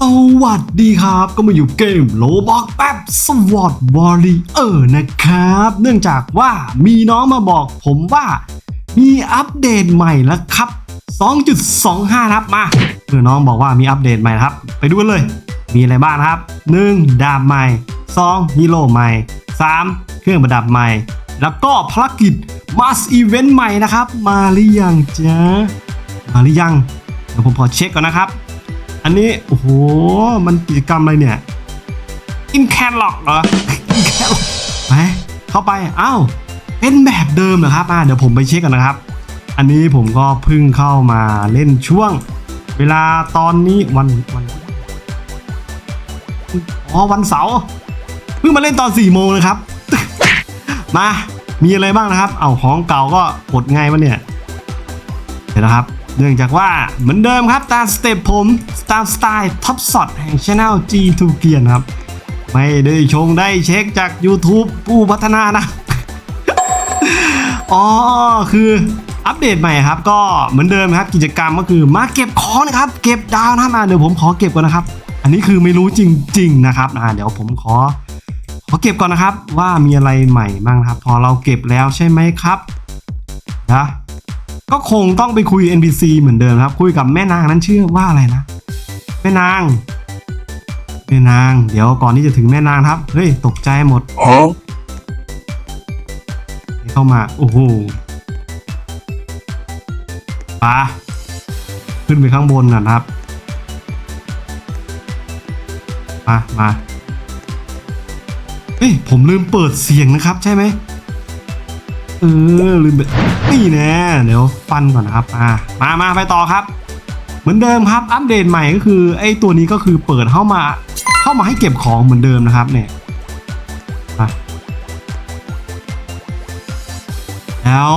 สวัสดีครับ ก็มาอยู่เกมโลบอกแป๊บสวอตวอริเออร์นะครับ เนื่องจากว่ามีน้องมาบอกผมว่า มีอัปเดตใหม่แล้วครับ 2.25 ครับมาเมื่อน้องบอกว่ามีอัปเดตใหม่ครับ ไปดูกันเลย มีอะไรบ้างครับ 1. ดาบใหม่ 2. ฮีโร่ใหม่ 3. เครื่องประดับใหม่ แล้วก็ภารกิจมาสอีเวนต์ใหม่นะครับ มาหรือยังจ๊ะมาหรือยังเดี๋ยวผมขอเช็คก่อนนะครับ อันนี้ โอ้โห มันกิจกรรมอะไรเนี่ยอินแคลล็อกเหรออินแคลล็อกไปเข้าไปอ้าวเป็นแบบเดิมเหรอครับอ่าเดี๋ยวผมไปเช็คกันนะครับ อันนี้ผมก็เพิ่งเข้ามาเล่นช่วง เวลาตอนนี้วันวันอ๋อวันเสาร์เพิ่งมาเล่นตอน4ี่โมงนะครับ มามีอะไรบ้างนะครับ เอาของเก่าก็กดไงวะเนี่ย เดี๋ยวนะครับ เนื่องจากว่าเหมือนเดิมครับตามสเต็ปผมตามสไตล์ท็อปสอดแห่งช anel G2 เกียนครับ ไม่ได้ชงได้เช็คจาก YouTube ผู้พัฒนานะ อ๋อ คืออัปเดตใหม่ครับ ก็เหมือนเดิมครับกิจกรรมก็คือมาเก็บของนะครับ เก็บดาวนะครับอะเดี๋ยวผมขอเก็บก่อนนะครับ อันนี้คือไม่รู้จริง ๆ นะครับอ่าเดี๋ยวผมขอขอเก็บก่อนนะครับว่ามีอะไรใหม่บ้างครับ พอเราเก็บแล้วใช่ไหมครับนะ ก็คงต้องไปคุย NPC เหมือนเดิมครับ คุยกับแม่นางนั้นชื่อว่าอะไรนะ แม่นาง แม่นาง เดี๋ยวก่อนที่จะถึงแม่นางครับ เฮ้ย ตกใจหมด Huh? เข้ามา โอ้โหปาขึ้นไปข้างบนก่อนครับ มา มา เฮ้ย ผมลืมเปิดเสียงนะครับใช่ไหมเออลืมเปิดนี่แน่เดี๋ยวฟันก่อนนะครับอ่ามามาไปต่อครับ เหมือนเดิมครับอัปเดตใหม่ก็คือไอ้ตัวนี้ก็คือเปิดเข้ามาเข้ามาให้เก็บของเหมือนเดิมนะครับเนี่ยแล้ว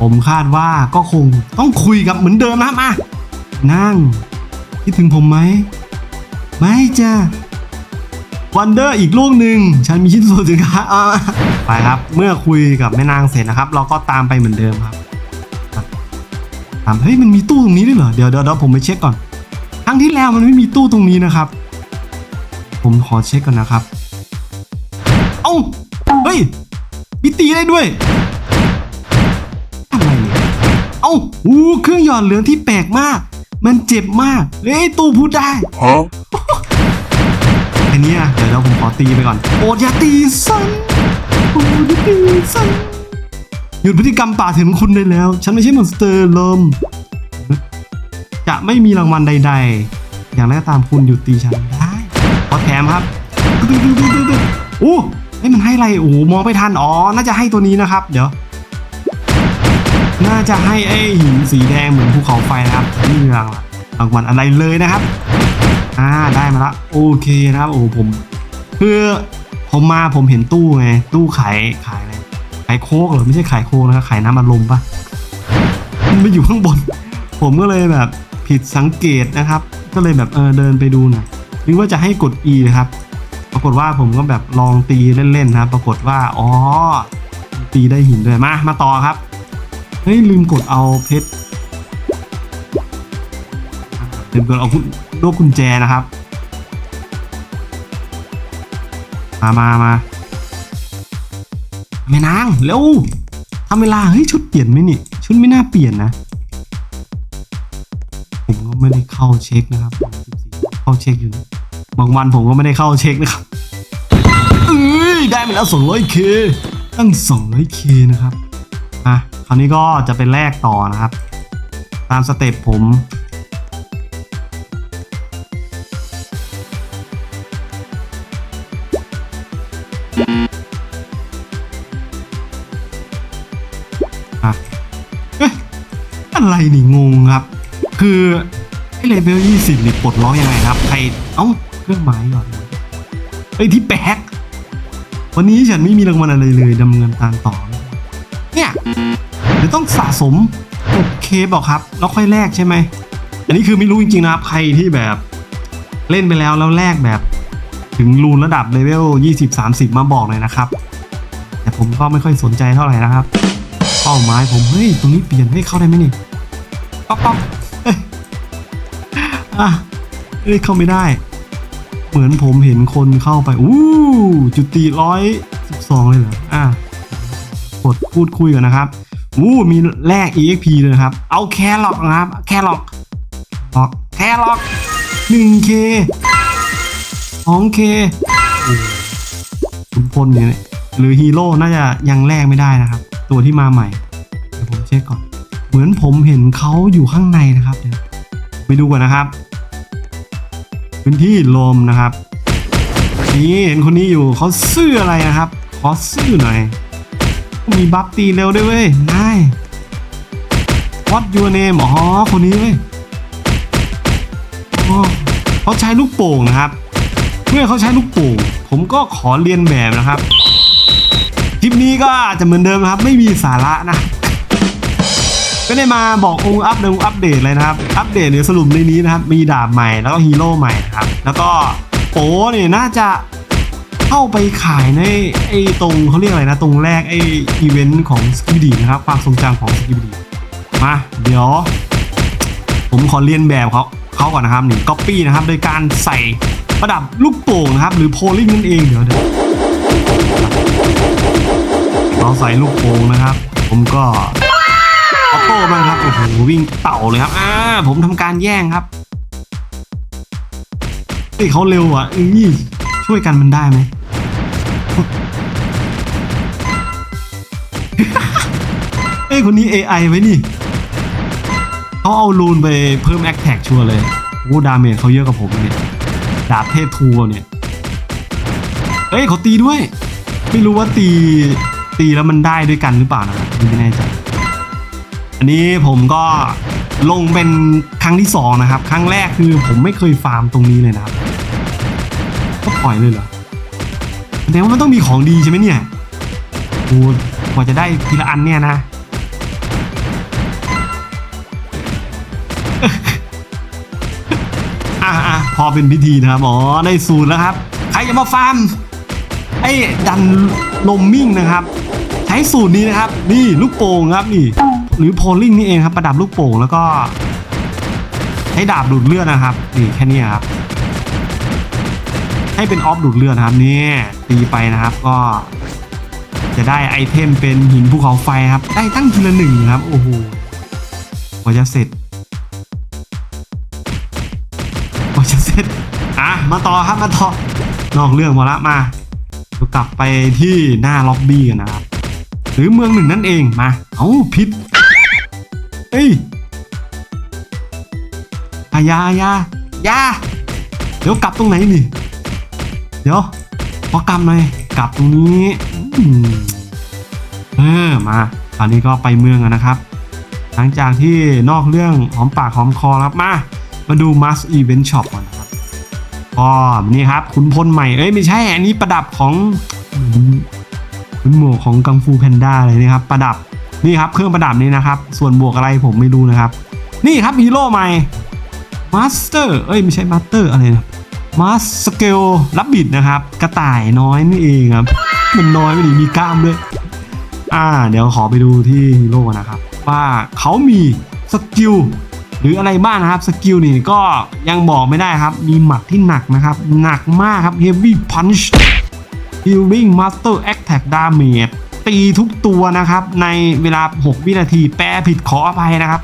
ผมคาดว่าก็คงต้องคุยกับเหมือนเดิมนะครับมานั่งคิดถึงผมไหมไม่จ้ะ วันเดอร์อีกลูกหนึ่งฉันมีชิ้นส่วนสินค้าไปครับ เมื่อคุยกับแม่นางเสร็จนะครับ เราก็ตามไปเหมือนเดิมครับตามเฮ้ยมันมีตู้ตรงนี้ด้วยเหรอเดี๋ยวเดี๋ยวผมไปเช็คก่อนครั้งที่แล้วมันไม่มีตู้ตรงนี้นะครับ ผมขอเช็คก่อนนะครับ เอ้าเฮ้ยมีตีได้ด้วยอะไรเนี่ยเอ้าอู้เครื่องหยอดเหลืองที่แปลกมาก มันเจ็บมากเฮ้ยตู้พูดได้ เนี้ยเดี๋ยวเราผมขอตีไปก่อน โอดอย่าตีสันโอดอย่าตีสันหยุดพฤติกรรมป่าเถึงคุณได้แล้ว ฉันไม่ใช่มอนสเตอร์ลมจะไม่มีรางวัลใด ๆ อย่างไรก็ตามคุณหยุดตีฉันได้ขอแถมครับโอ้ให้ยมันให้อะไรโอ้มองไม่ทัน อ๋อ น่าจะให้ตัวนี้นะครับ เดี๋ยว น่าจะให้ไอ้หินสีแดงเหมือนภูเขาไฟนะครับนี่มีรางรางวัลอะไรเลยนะครับ อ่าได้มาละโอเคนะครับโอ้ผมคือผมมาผมเห็นตู้ไง ตู้ขายขายอะไรขายโค้กเหรอไม่ใช่ขายโค้กนะครับขายน้ำอัดลมปะมันไม่อยู่ข้างบน ผมก็เลยแบบผิดสังเกตนะครับ ก็เลยแบบเออเดินไปดูหน่อยนึกว่าจะให้กด E นะครับ ปรากฏว่าผมก็แบบลองตีเล่นๆนะปรากฏว่าอ๋อตีได้หินด้วยมามาต่อครับเฮ้ยลืมกดเอาเพชร ลืมกดเอาลูกกุญแจนะครับ มามามาแม่นางเร็วทำเวลาเฮ้ยชุดเปลี่ยนไหมนี่ ชุดไม่น่าเปลี่ยนนะ ผมก็ไม่ได้เข้าเช็คนะครับเข้าเช็คอยู่บางวันผมก็ไม่ได้เข้าเช็คนะครับเอ้ยได้มาแล้ว 200k ตั้ง 200k นะครับอะคราวนี้ก็จะเป็นแลกต่อนะครับ ตามสเต็ปผม นี่งงครับ คือไอ้เลเวล20นี่ปลดล็อกยังไงครับใครเอ้าเครื่องหมายหยอดเหรียญเอ้ยที่แปลกวันนี้ฉันไม่มีรางวัลอะไรเลยดำเนินการต่อ เนี่ยเดี๋ยวต้องสะสม6เคบอกครับ แล้วค่อยแลกใช่ไหม อันนี้คือไม่รู้จริงๆนะครับ ใครที่แบบเล่นไปแล้วแล้วแลกแบบ ถึงรูนระดับเลเวล20-30 มาบอกเลยนะครับ แต่ผมก็ไม่ค่อยสนใจเท่าไหร่นะครับ เป้าหมายผมเฮ้ยตรงนี้เปลี่ยนให้เข้าได้ไหมนี่ ป๊อกป๊อกเฮ้ยอะเอ้ยเข้าไม่ได้ เหมือนผมเห็นคนเข้าไป อู้จุดติร้อยสิบสองเลยเหรอ อะ กดพูดคุยกันนะครับอู้มีแลก EXP เลยนะครับ เอาแครอทนะครับ แครอทล็อกแครอท 1K 2K โอ้คุณพลเนี่ยหรือฮีโร่น่าจะยังแลกไม่ได้นะครับ ตัวที่มาใหม่ เดี๋ยวผมเช็คก่อน เหมือนผมเห็นเขาอยู่ข้างในนะครับเดี๋ยวไปดูก่อนนะครับพื้นที่ลมนะครับนี่เห็นคนนี้อยู่เขาซื่ออะไรนะครับ ขอซื่อหน่อย มีบัฟตีเร็วด้วยเว้ยนาย What your name อ๋อคนนี้เว้ยอ๋อเขาใช้ลูกโป่งนะครับ เมื่อเขาใช้ลูกโป่งผมก็ขอเรียนแบบนะครับ คลิปนี้ก็จะเหมือนเดิมครับ ไม่มีสาระนะ ไม่ได้มาบอกองค์อัปเดตอัปเดตเลยนะครับ อัปเดตหรือสรุปในนี้นะครับ มีดาบใหม่แล้วก็ฮีโร่ใหม่นะครับ แล้วก็โป้เนี่ยน่าจะเข้าไปขายในไอ้ตรงเขาเรียกอะไรนะ ตรงแรกไอ้อีเวนต์ของสกิบดีนะครับ ความทรงจำของสกิบดีมาเดี๋ยว ผมขอเรียนแบบเขาเขาก่อนนะครับนี่ก๊อปปี้นะครับ โดยการใส่ประดับลูกโป่งนะครับ หรือโพลิงนั่นเองเดี๋ยวเดี๋ยวเราใส่ลูกโป่งนะครับ ผมก็ ออโต้มางครับโอ้โหวิ่งเต่าเลยครับอ่าผมทำการแย่งครับเฮ้ยเขาเร็วอะอือช่วยกันมันได้ไหมเอ้ยคนนี้ AI ไว้นี่เขาเอารูนไปเพิ่มแอคแท็กชัวร์เลยโอ้ดาเมจเขาเยอะกับผมเนี่ยดาบเทพทัวเนี่ยเอ้ยเขาตีด้วย ไม่รู้ว่าตีตีแล้วมันได้ด้วยกันหรือเปล่านะไม่แน่ใจ อันนี้ผมก็ลงเป็นครั้งที่สองนะครับ ครั้งแรกคือผมไม่เคยฟาร์มตรงนี้เลยนะครับ ก็ปล่อยเลยเหรอแสดงว่ามันต้องมีของดีใช่ไหมเนี่ยโอ้กว่าจะได้ทีละอันเนี่ยนะ อะอะพอเป็นพิธีนะครับอ๋อได้สูตรแล้วครับ ใครจะมาฟาร์มไอ้ดันลมมิ่งนะครับ ใช้สูตรนี้นะครับ นี่ลูกโป่งครับนี่ หรือโพลลิงนี่เองครับประดับลูกโป่งแล้วก็ใช้ดาบดูดเลือดนะครับนี่แค่นี้ครับให้เป็นออฟดูดเลือดนะครับนี่ตีไปนะครับก็ จะได้ไอเทมเป็นหินภูเขาไฟครับ ได้ตั้งทีละหนึ่งครับโอ้โหกว่าจะเสร็จกว่าจะเสร็จอะมาต่อครับมาต่อนอกเรื่องหมดละมาเรากลับไปที่หน้าล็อบบี้กันนะครับ หรือเมืองหนึ่งนั่นเองมา เอาผิด เอ้ยอายาอายายาเดี๋ยวกลับตรงไหนนี่ เดี๋ยวพอกลับหน่อยกลับตรงนี้เออมาตอนนี้ก็ไปเมืองกันนะครับ หลังจากที่นอกเรื่องหอมปากหอมคอครับมา มาดู Mass Event Shop ก่อนนะครับก็นี่ครับคุณพลใหม่ เอ้ยไม่ใช่อันนี้ประดับของคุณหมวกของกังฟูแพนด้าเลยนะครับ ประดับ นี่ครับเครื่องประดับนี้นะครับ ส่วนบวกอะไรผมไม่รู้นะครับ นี่ครับฮีโร่ใหม่ Master เอ้ยไม่ใช่ Master อะไรนะ Mass Scale รับบิดนะครับ กระต่ายน้อยนี่เองครับ มันน้อยไม่ดีมีกล้ามด้วยอ่า เดี๋ยวขอไปดูที่ฮีโร่นะครับ ว่าเขามีสกิลหรืออะไรบ้างนะครับสกิลนี่ก็ยังบอกไม่ได้ครับ มีหมัดที่หนักนะครับ หนักมากครับ Heavy Punch Healing Master Attack Damage ตีทุกตัวนะครับ ในเวลา 6 วินาที แปลผิดขออภัยนะครับ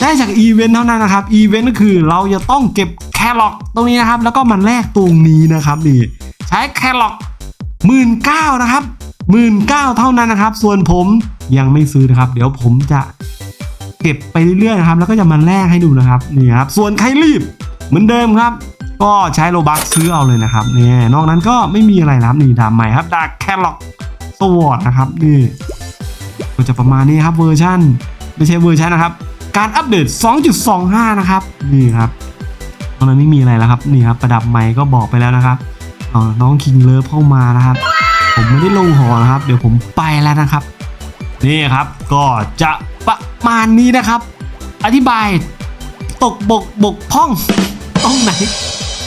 ได้จากอีเวนต์เท่านั้นนะครับ อีเวนต์ก็คือเราจะต้องเก็บแครอทตรงนี้นะครับ แล้วก็มันแลกตรงนี้นะครับนี่ใช้แครอทหมื่นเก้านะครับหมื่นเก้าเท่านั้นนะครับ ส่วนผมยังไม่ซื้อนะครับ เดี๋ยวผมจะเก็บไปเรื่อยๆนะครับ แล้วก็จะมาแลกให้ดูนะครับนี่ครับ ส่วนใครรีบเหมือนเดิมครับ ก็ใช้โลบักซื้อเอาเลยนะครับเนี่ยนอกนั้นก็ไม่มีอะไรนะครับนี่ดาบใหม่ครับดาแครอท สวอตนะครับนี่ก็จะประมาณนี้ครับเวอร์ชันไม่ใช่เวอร์ชันนะครับ การอัปเดต 2.25 นะครับ นี่ครับตอนนั้นไม่มีอะไรแล้วครับนี่ครับประดับใหม่ก็บอกไปแล้วนะครับเอาน้องคิงเลิฟเข้ามานะครับ ผมไม่ได้ลงหอนะครับ เดี๋ยวผมไปแล้วนะครับ นี่ครับก็จะประมาณนี้นะครับ อธิบาย ตกบกบกพ่องตรงไหน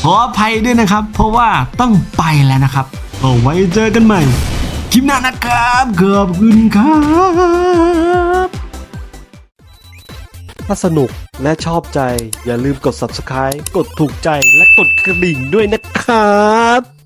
ขออภัยด้วยนะครับ เพราะว่าต้องไปแล้วนะครับเอาไว้เจอกันใหม่ คลิปหน้านะครับขอบคุณครับถ้าสนุกและชอบใจอย่าลืมกด subscribe กดถูกใจและกดกระดิ่งด้วยนะครับ